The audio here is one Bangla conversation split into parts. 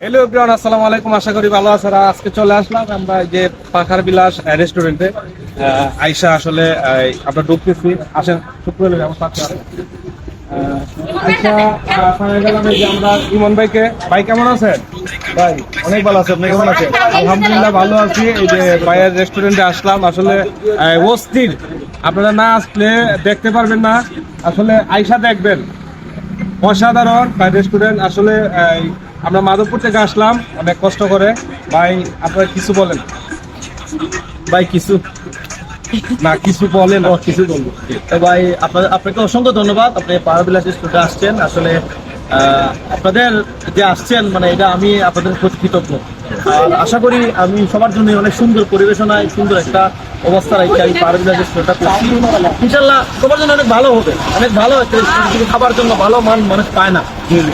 হ্যালো এভরিওয়ান আসসালামু আলাইকুম। আশা করি ভালো আছেন। আজকে চলে আসলাম আমরা যে পাখার বিলাস রেস্টুরেন্টে আইসা আসলে আমরা ঢুকতেছি। আসেন, শুক্রবার আমার ভাইকে ভাই, কেমন আছেন? ভাই, অনেক ভালো আপনি কেমন আছেন? আলহামদুলিল্লাহ ভালো আছি। এই যে ভাইয়ের রেস্টুরেন্টে আসলাম। আসলে অস্থির। আপনারা না আসলে দেখতে পারবেন না। আসলে আইসা দেখবেন। অসাধারণ, ভাই রেস্টুরেন্ট আসলে আমরা মাধবপুর থেকে আসলাম, অনেক কষ্ট করে। ভাই, আপনারা কিছু বলেন। ভাই, কিছু? না, কিছু বলেন কিছু বলব। তো ভাই আপনাদের আপনাকে অসংখ্য ধন্যবাদ। আপনি পারাবিলাস স্টুডে আসছেন। আসলে আপনাদের যে আসছেন মানে এটা আমি আপনাদের প্রতি কৃতজ্ঞ। আশা করি আমি সবার জন্য অনেক সুন্দর পরিবেশনায় সুন্দর একটা অবস্থা রেখে আমি পারাবিলাস স্টুডটা করছি। ইনশাল্লাহ সবার জন্য অনেক ভালো হবে। অনেক ভালো খাবার জন্য ভালো মান মানুষ পায় না।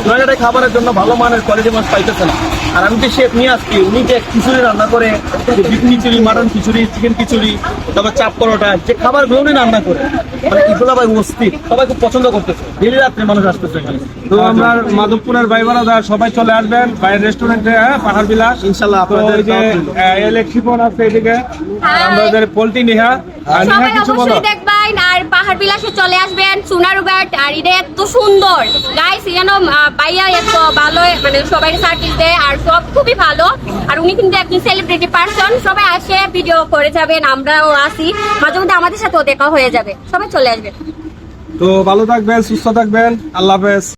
জয়গাটায় খাবারের জন্য ভালো মানের কোয়ালিটি মাছ পাইতেছে না। আর আমি যে শেফ নিয়ে আসছি উনি যে খিচুড়ি রান্না করে যে beef khichdi mutton khichdi chicken khichdi তারপর চাপ পরোটা যে খাবারগুলো উনি রান্না করে মানে এগুলো ভাই অস্থির সবাই খুব পছন্দ করতেছে। ডেলি রাত্রে মানুষ আসতেছে তো আমরা মাধবপুরের ভাই বারাদা সবাই চলে আসবেন ভাইয়ের রেস্টুরেন্টে হ্যাঁ পাহাড় বিলাস। ইনশাল্লাহ তো আপনাদের এই যে ইলেকট্রিকন আছে এদিকে। Hi. আমাদের পোল্ট্রি নিহা। আর নিহা কিছু বলো? অবশ্যই দেখবেন আর পাহাড় বিলাসে চলে আসবেন সোনারুঘাট আর এটা এত সুন্দর। গাইস যেন বাইয়া এত ভালো মানে সবাই সার্ভিস দেয়, আর সব খুবই ভালো। আর উনি কিন্তু একজন সেলিব্রিটি পার্সন সবাই আসে ভিডিও করে যাবেন, আমরাও আসি। মাঝে মধ্যে আমাদের সাথেও দেখা হয়ে যাবে, সবাই চলে আসবেন তো ভালো থাকবেন, সুস্থ থাকবেন, আল্লাহ হাফেজ।